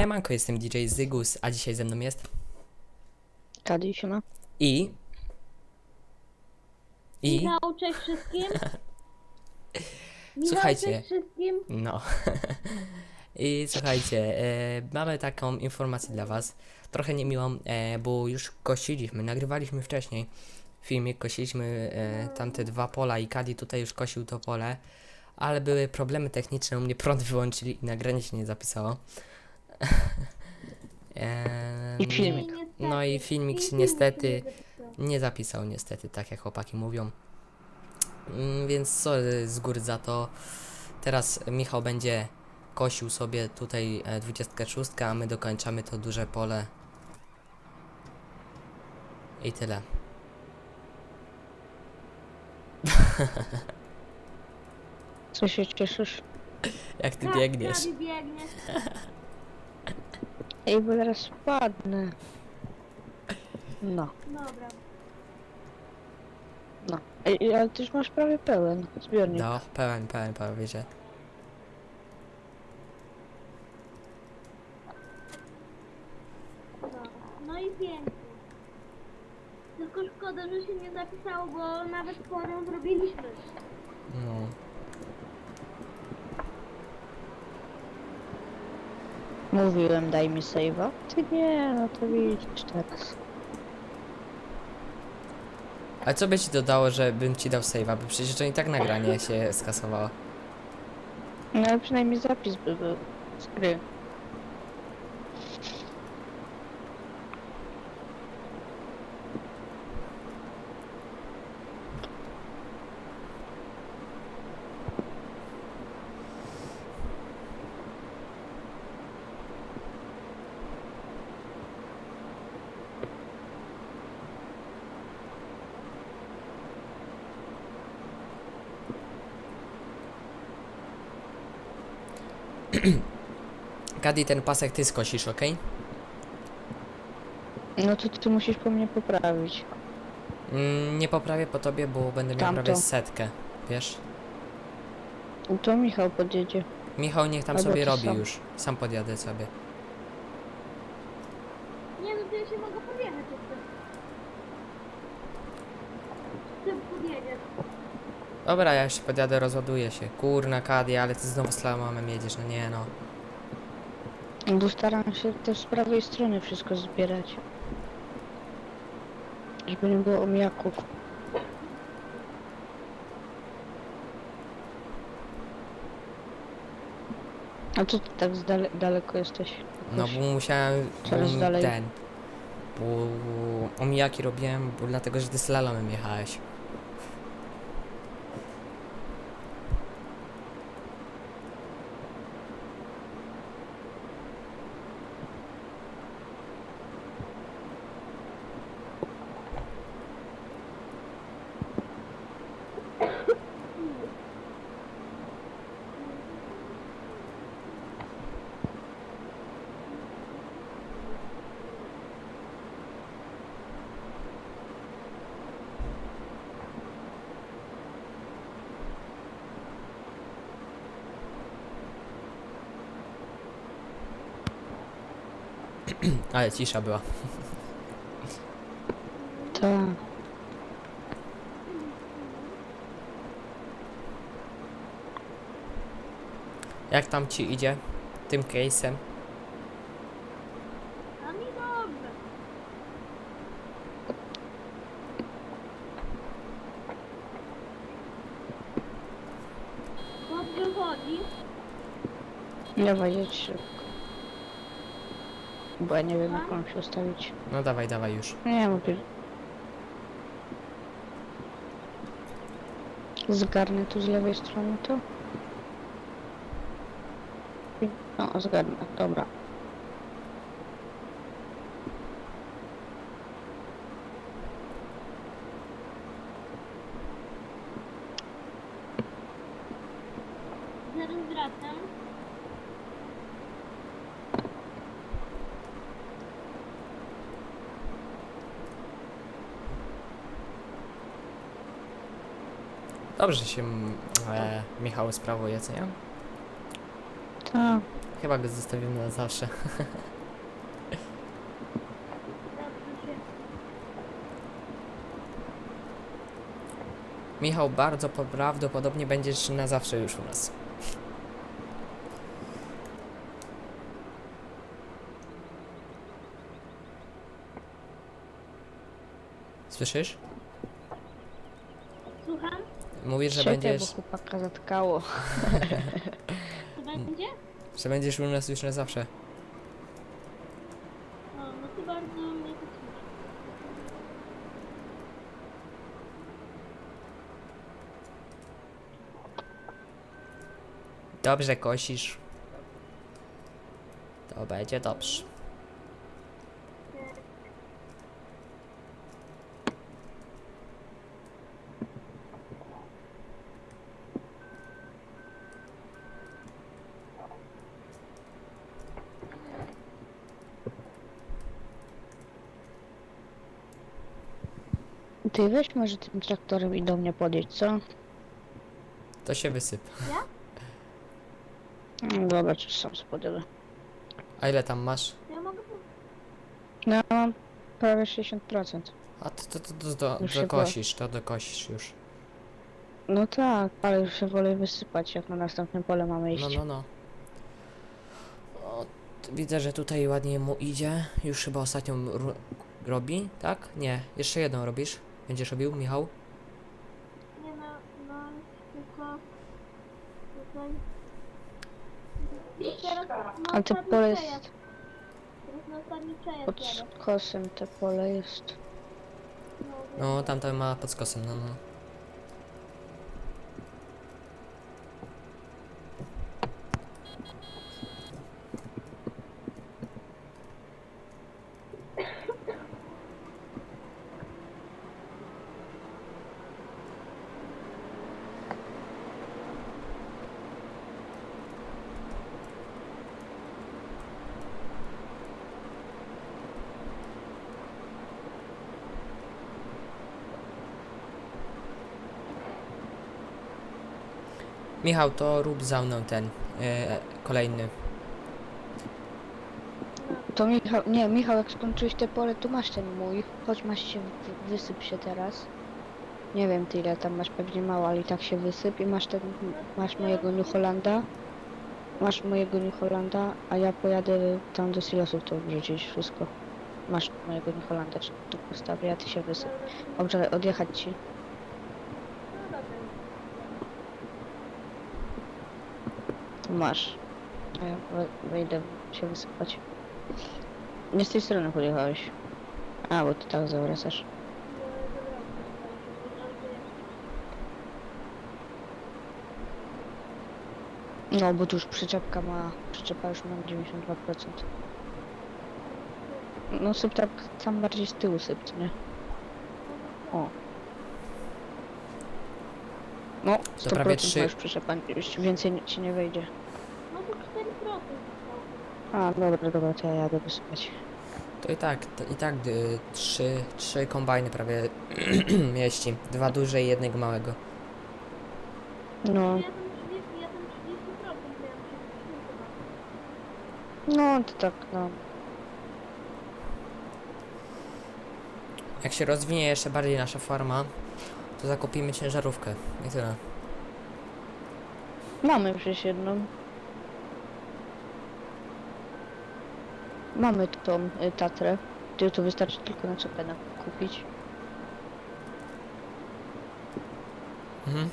Siemanko, jestem DJ Zygus, a dzisiaj ze mną jest Kadi się ma. i... I... Michał, cześć wszystkim. Michał, Słuchajcie. Cześć wszystkim. No. I słuchajcie, e, mamy taką informację dla was, trochę niemiłą, e, bo już kosiliśmy, nagrywaliśmy wcześniej filmik, kosiliśmy e, tamte dwa pola i Kadi tutaj już kosił to pole, ale były problemy techniczne, u mnie prąd wyłączyli i nagranie się nie zapisało. E, I filmik. No i filmik się niestety nie zapisał. nie zapisał niestety, tak jak chłopaki mówią. Mm, Więc sorry z góry za to. Teraz Michał będzie kosił sobie tutaj e, 26, a my dokończamy to duże pole. I tyle. Co się cieszysz? Jak ty Tak, biegniesz? Biegniesz. Ej, bo zaraz spadnę. No, Dobra. no. Ej, ale ty już masz prawie pełen zbiornik. No, pełen, pełen, prawie że. No, no i pięknie. Tylko szkoda, że się nie zapisało, bo nawet porą zrobiliśmy. No. Mówiłem, daj mi save'a. Ty nie, no to widzisz teraz. A co by ci dodało, żebym ci dał save'a? Bo przecież to i tak nagranie się skasowało. No ale przynajmniej zapis by był z gry. Kadi, ten pasek ty skosisz, okej? No to ty musisz po mnie poprawić. Mm, nie poprawię po tobie, bo będę miał Tamto. prawie setkę, wiesz? No to Michał podjedzie. Michał niech tam Albo sobie ty robi sam. już. Sam podjadę sobie. Nie no, to ja się mogę podjechać jeszcze. Ty podjedziesz. Dobra, ja jeszcze podjadę, rozładuję się. Kurna Kadi, ale ty znowu slalomem jedziesz, no nie no. Bo staram się też z prawej strony wszystko zbierać. Żeby nie było omijaków. A co ty tak z dale daleko jesteś? No Jakoś? bo musiałem Coraz bo dalej. ten. Bo omijaki robiłem, bo dlatego, że ty slalomem jechałeś. Ale cisza była. Tak. Jak tam ci idzie? Tym case'em? A mi dobrze. Dobrze chodzi. Dawaj, jedź szybko. Bo ja nie wiem jak mam się ustawić. No dawaj, dawaj już. Nie mówię. Zgarnę tu z lewej strony to. No, zgarnę, dobra. Zaraz wracam. Dobrze się mm, e, Michał sprawuje, co nie? Tak. Chyba go zostawimy na zawsze. Michał, bardzo po- prawdopodobnie będziesz na zawsze już u nas. Słyszysz? Mówisz, że będziesz, bo chłopaka zatkało. Co będzie? że będziesz u nas już na zawsze. O, no to bardzo mnie to cieszy. Dobrze kosisz. To będzie dobrze. Ty weź może tym traktorem i do mnie podjedź, co? To się wysyp. No Dobra, czy sam spodzielę. A ile tam masz? Ja mogę. No, ja mam prawie 60%. A to, to, to, to, to Już się dokosisz, to dokosisz już. No tak, ale już się wolę wysypać, jak na następne pole mamy iść. No, no, no. O, t- widzę, że tutaj ładnie mu idzie. Już chyba ostatnią ru- robi, tak? Nie, jeszcze jedną robisz. Będziesz robił, Michał? Nie no, no, tylko... Tutaj... Teraz na Ale to ostatni pole jest przejazd. Teraz na ostatni przejazd pod jadę. skosem, te pole jest. No, No, tamten ma pod skosem, no, no. Michał, to rób za mną ten, e, kolejny. To Michał, nie, Michał, jak skończyłeś te pole, to masz ten mój. Chodź, masz się, wy- wysyp się teraz. Nie wiem ty ile tam masz, pewnie mało, ale i tak się wysyp i masz ten, masz mojego New. Masz mojego New a ja pojadę tam do silosów to wrzucić wszystko. Masz mojego New czy tu postawię, a ty się wysyp. Dobrze, odjechać ci. no dobra. Tu masz. A ja we- wejdę się wysypać. Nie z tej strony podjechałeś. A, bo ty tak zawracasz. No, bo tu już przyczepka ma, przyczepa już ma 92%. No syp tak tam bardziej z tyłu syp, nie? O. No, 100% prawie ma trzy. już przyczepa, już więcej ci nie wejdzie. No to 4% zostało. A, dobra, dobra, to ja jadę wysypać. To i tak, to i tak y, trzy, trzy kombajny prawie mieści. Dwa duże i jednego małego. No, Ja tam 30, ja tam 30% miałem się no to tak, no. Jak się rozwinie jeszcze bardziej nasza farma, to zakupimy ciężarówkę. I tyle. Mamy przecież jedną. Mamy tą y, Tatrę. Ty to wystarczy tylko na czepę na kupić. Mhm.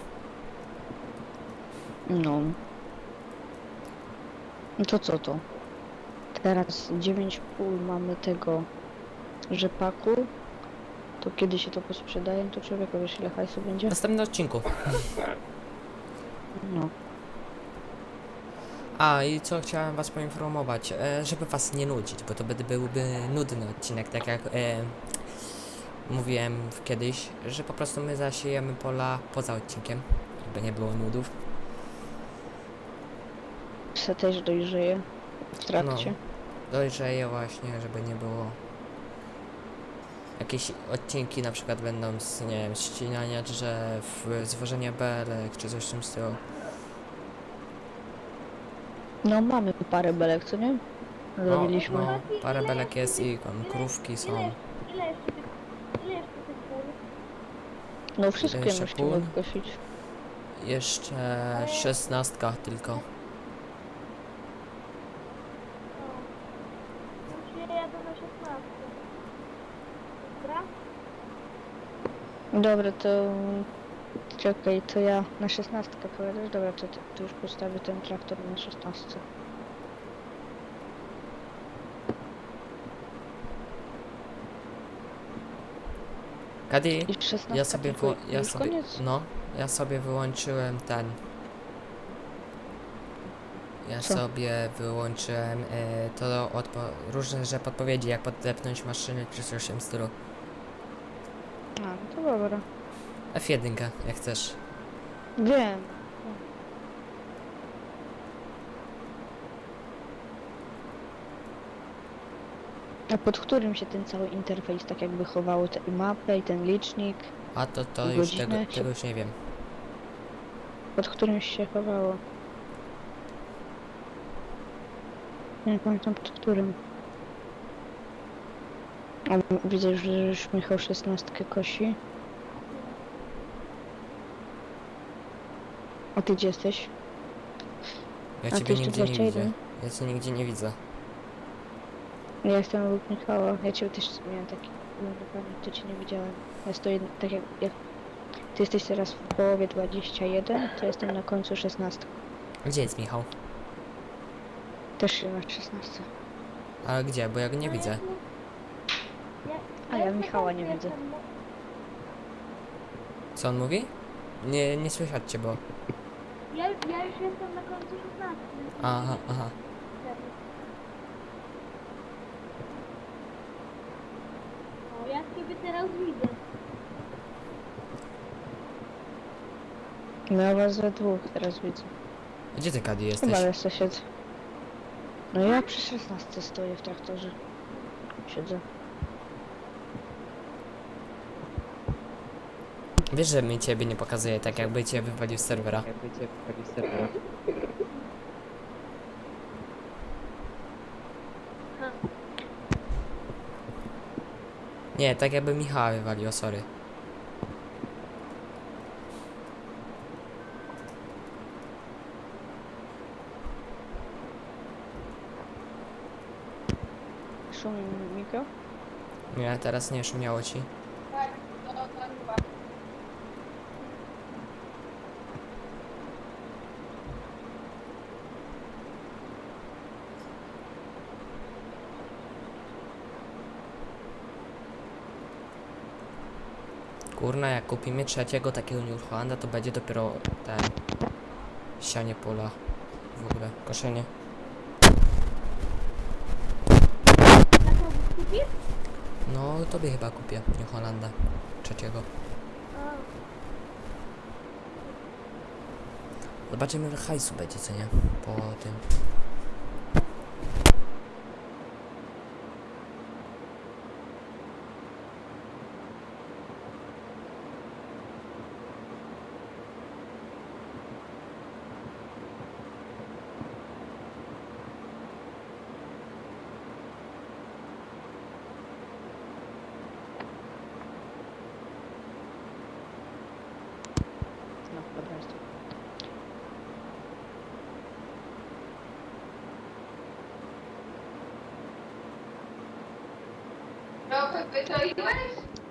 No. No to co to? Teraz 9,5 mamy tego rzepaku. To kiedy się to posprzedaje, to człowieku wiesz ile hajsu W będzie? następnym odcinku. No. A i co chciałem was poinformować, e, żeby was nie nudzić, bo to by, byłby nudny odcinek, tak jak e, mówiłem kiedyś, że po prostu my zasiejemy pola poza odcinkiem, żeby nie było nudów. Se też dojrzeje w trakcie. Dojrzeje właśnie, żeby nie było jakieś odcinki na przykład będą z, nie wiem, ścinania drzew, zwożenia belek, czy coś w tym stylu. No mamy parę belek, co nie? Zrobiliśmy. No, no, parę belek jest i tam krówki są. Ile, ile jeszcze tych, ile jeszcze tych pól? No wszystkie Jeszcze musimy pół? wykosić. Jeszcze szesnastka tylko. No. Już ja jadę na 16. Dobra? Dobra, to... Czekaj, to ja na szesnastkę pojedziesz? Dobra, to, to już postawię ten traktor na szesnastce. Kadi, I szesnastka ja sobie, tylko, ja już sobie, koniec? no, ja sobie wyłączyłem ten. Ja Co? sobie wyłączyłem e, to odpo różne że podpowiedzi, jak podepnąć maszyny czy coś w tym stylu. A, no to dobra. F1, jak chcesz. Wiem. A pod którym się ten cały interfejs tak jakby chowało tę mapę i ten licznik? A to, to już godzinę tego, się- tego już nie wiem. Pod którym się chowało? Nie pamiętam pod którym. M- widzę, że już Michał szesnastkę kosi. A ty gdzie jesteś? Ja A ty jeszcze nigdzie nie 21? widzę. Ja cię nigdzie nie widzę. Ja jestem obok Michała. Ja ciebie też miałem taki dokładnie, to cię nie widziałem. Ja stoję tak jak, jak ty jesteś teraz w połowie 21, to jestem na końcu 16. Gdzie jest Michał? Też się na 16. Ale gdzie? Bo ja go nie widzę. A ja Michała nie widzę. Co on mówi? Nie, nie słychać cię, bo... Ja, ja już jestem na końcu 16. Aha, aha. O, ja ciebie teraz widzę. No ja was we dwóch teraz widzę. Gdzie ty, Kadi, jesteś? Chyba jeszcze siedzę. No ja przy 16 stoję w traktorze. Siedzę. Wiesz, że mi ciebie nie pokazuje, tak jakby cię wywalił z serwera. Jakby cię wchodził z serwera. Nie, tak jakby Michała wywalił, sorry. Szumi mikro? Nie, teraz nie szumiało ci. Kurna, jak kupimy trzeciego takiego New Hollanda, to będzie dopiero ten sianie pola. W ogóle, koszenie. No, tobie chyba kupię New Hollanda trzeciego. Zobaczymy, ile hajsu będzie, co nie? Po tym. No, dobra jest.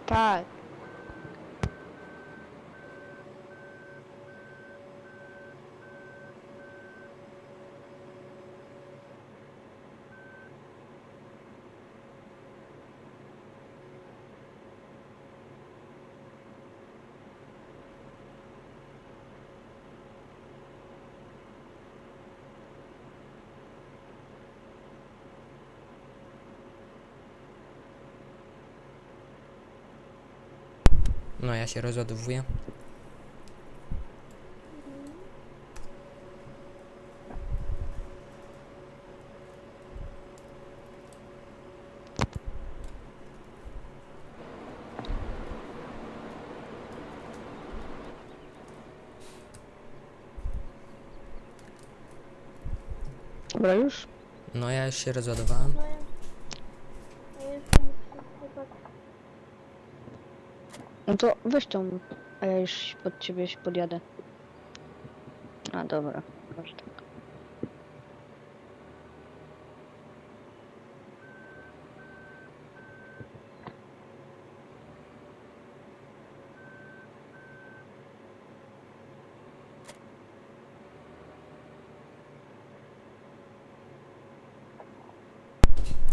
Tak. No ja się rozładowuję. Dobra już? No ja już się rozładowałem. No to weź tą, a ja już pod ciebie się podjadę. A dobra, może tak.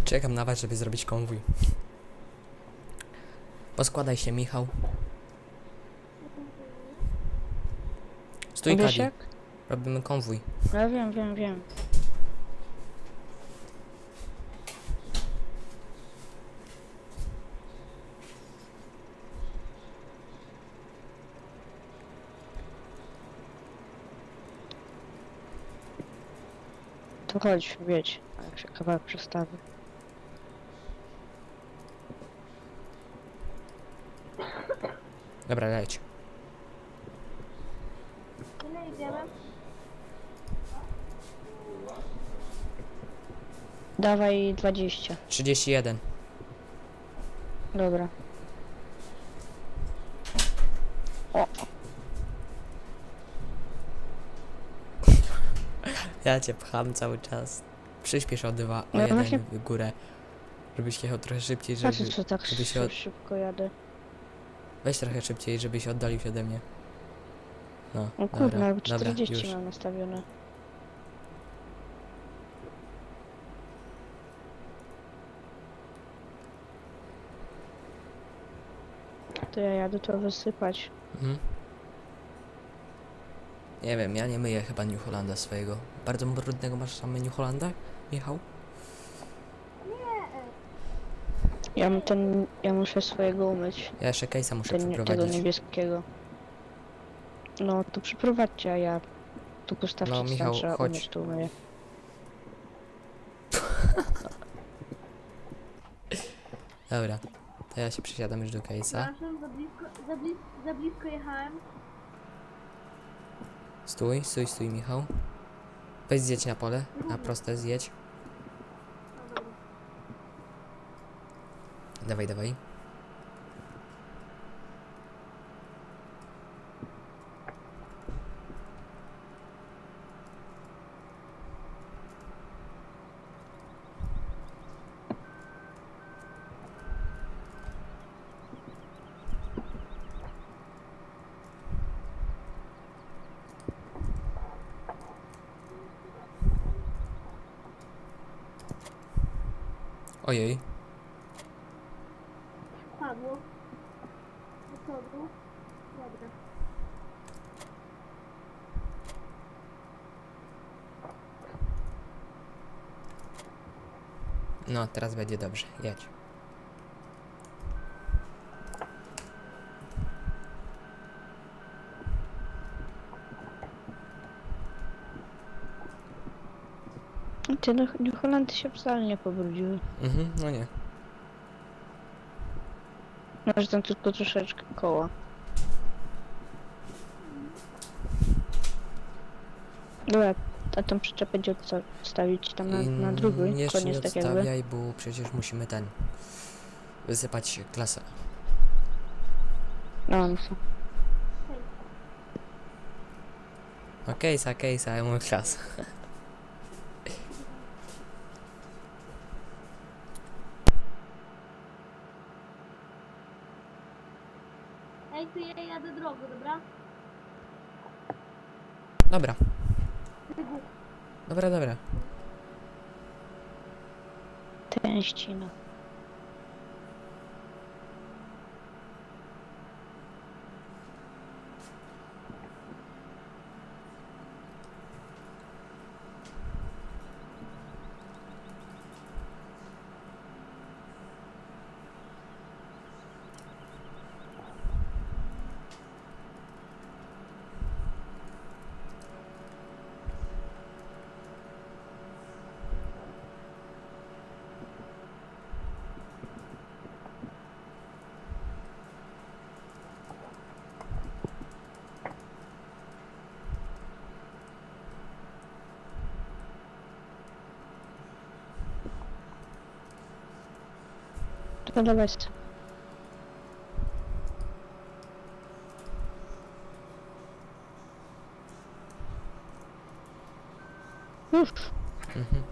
Czekam na was, żeby zrobić konwój. Poskładaj się, Michał. Stój, Kadi. Robimy konwój. Ja wiem, wiem, wiem. To chodź, wiedź. A jak się kawałek przestawi. Dobra, leć. Ile idziemy? Dawaj 20. 31. Dobra. O, Ja cię pcham cały czas. Przyśpiesz o dwa, o No jeden właśnie- w górę. Żebyś jechał trochę szybciej, patrz żeby... co tak żeby się od- szybko jadę. Weź trochę szybciej, żebyś oddalił się ode mnie. No, O kurwa, dobra, jakby dobra, 40 już. mam nastawione. To ja jadę to wysypać. Mhm. Nie wiem, ja nie myję chyba New Hollanda swojego. Bardzo brudnego masz same New Hollanda, Michał? Ja, mu ten, ja muszę swojego umyć. Ja jeszcze case'a muszę Ten, tego przeprowadzić. niebieskiego. No to przyprowadźcie, a ja tu postawcie No, Michał, trzeba chodź. umyć, to umyję. Dobra, to ja się przesiadam już do case'a. Przepraszam, za blisko, za, blis, za blisko jechałem. Stój, stój, stój, Michał. Weź zjedź na pole, na proste zjedź. No dobra. Dawaj, dawaj. Ojej, Padło. Do przodu. Dobra. No teraz będzie dobrze, jedź. Te New New Holandy się wcale nie pobrudziły. Mhm, no nie. Może tam tylko troszeczkę koła. Dobra, a tą przyczepę gdzie odsta- odstawić tam na, na I drugi Jeszcze koniec nie tak jakby. odstawiaj, bo przecież musimy ten... Wysypać klasę. No, no co. No case'a, case'a, ja mówię. Ej, tu ja jadę drogą, dobra? Dobra. Dobra, dobra. Tęścina. No dawaj. Uff, Mhm.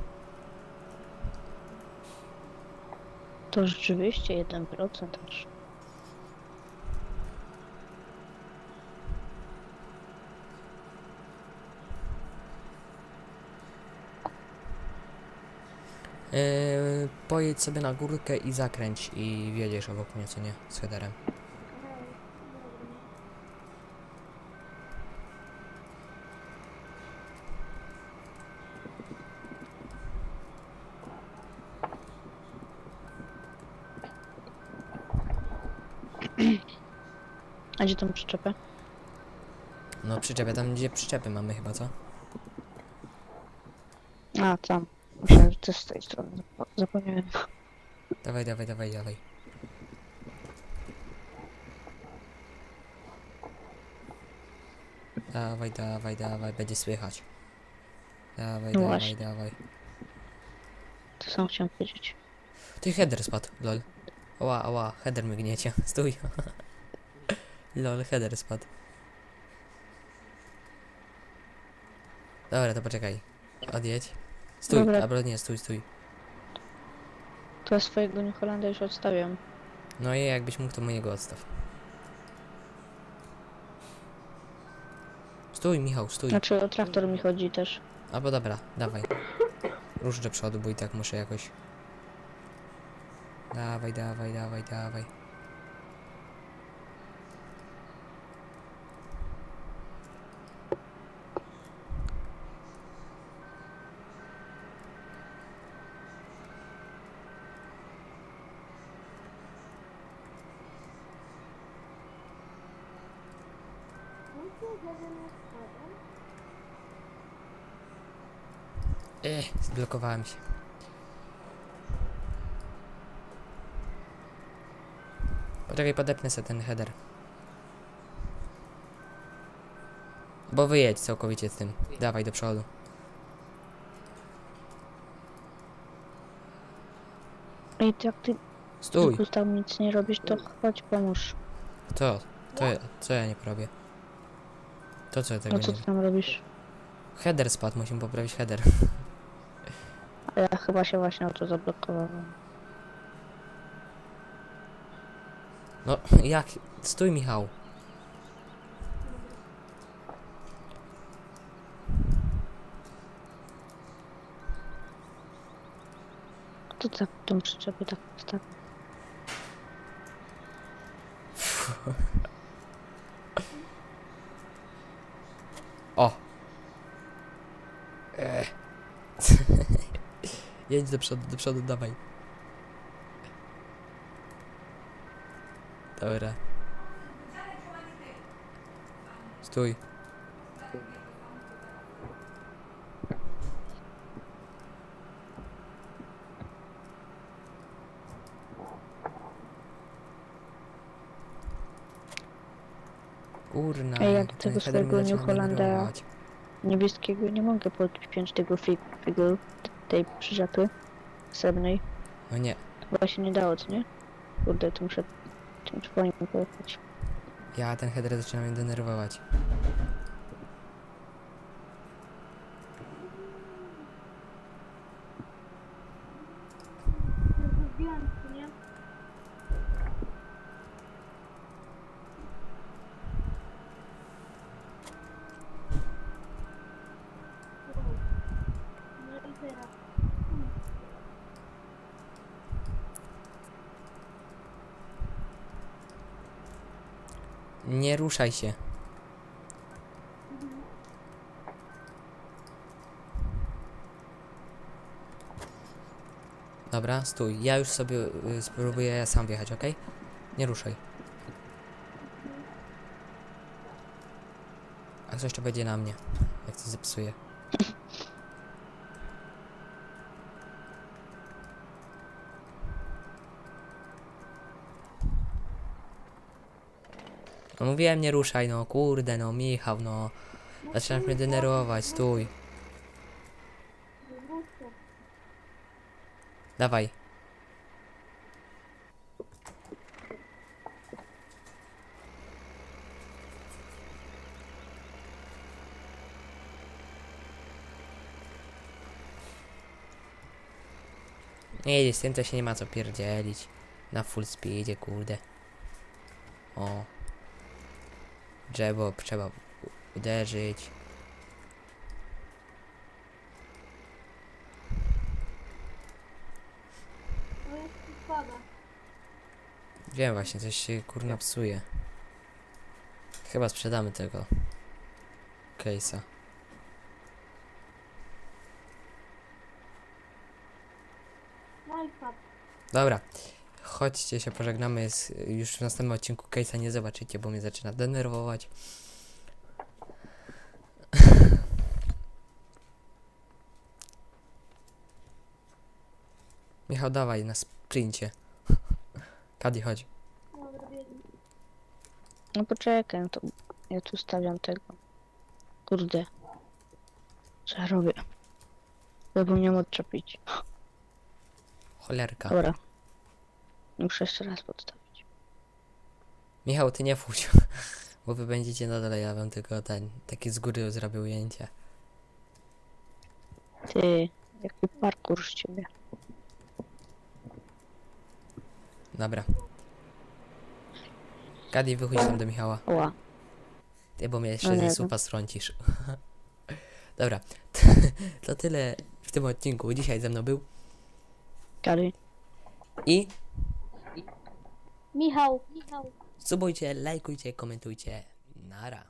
to rzeczywiście 1% aż. Yy, pojedź sobie na górkę i zakręć i wjedziesz obok mnie, co nie? Z headerem. A gdzie tą przyczepę? No przyczepę, tam gdzie przyczepy mamy chyba, co? A, tam. Myślałem, że to z tej strony. Zapo- Zapomniałem. Dawaj, dawaj, dawaj, dawaj. Dawaj, dawaj, dawaj, będzie słychać. Dawaj, No dawaj, właśnie. dawaj. To sam chciałem powiedzieć. Ty header spadł, lol. Ała, ała, header mi gniecie. Stój. lol, header spadł. Dobra, to poczekaj. Odjedź. Stój, Dobra. nie, stój, stój. To ja swojego New Hollanda już odstawiam. No i jakbyś mógł, to mojego odstaw. Stój, Michał, stój. Znaczy o traktor mi chodzi też. Albo dobra, dawaj. Rusz do przodu, bo i tak muszę jakoś. Dawaj, dawaj, dawaj, dawaj. Ech, zblokowałem się. Poczekaj, podepnę sobie ten header. Bo wyjedź całkowicie z tym. Dawaj do przodu. I jak ty Stój! Tam nic nie robisz, to chodź pomóż. Co? To ja, co ja nie porobię? To co ja tego No co nie... ty tam robisz? Header spadł, musimy poprawić header. Ja chyba się właśnie o to zablokowałem. No, jak? Stój, Michał. To tak tą przyczepę tak postawię. O! Eee. Jedź do przodu, do przodu, dawaj. Dobra. Stój. Kurna, Ej, jak tego swojego New denerwować. Niebieskiego nie mogę podpiąć tego figu, tej przyczepy srebrnej. No nie, Chyba się nie dało, co nie? Kurde, to muszę tym swoim pojechać. ja ten header zaczyna mnie denerwować. Zdjąć, nie? No i teraz. Nie ruszaj się. Dobra, stój. Ja już sobie y, spróbuję sam wjechać, ok? Nie ruszaj. A coś to będzie na mnie, jak to zepsuje. No mówiłem, nie ruszaj, no kurde, no Michał, no. Zaczynasz mnie denerwować, stój. Dawaj. Nie z tym, to się nie ma co pierdzielić. Na full speedzie, kurde. O. Drzewo trzeba uderzyć. Jest. Wiem właśnie, coś się kurna psuje. Chyba sprzedamy tego. Case'a. No i. Dobra. Chodźcie się pożegnamy. Z, już w następnym odcinku Case'a nie zobaczycie, bo mnie zaczyna denerwować. Michał, dawaj na sprincie. Kadi, chodź. No poczekaj, no to ja tu stawiam tego. Kurde. Co ja robię? Zapomniałem odczepić. Cholerka. Dobra. Muszę jeszcze raz podstawić. Michał, ty nie wchódź. Bo wy będziecie na dole, ja wam tylko ten, taki z góry zrobił ujęcie. Ty, jaki parkour z ciebie. Dobra. Kadi, wychodź tam do Michała. Ła. Ty, bo mnie No jeszcze ze wiem. słupa strącisz. Dobra. To tyle w tym odcinku. Dzisiaj ze mną był Kary. i Michał, Michał. subujcie, lajkujcie, komentujcie. Nara.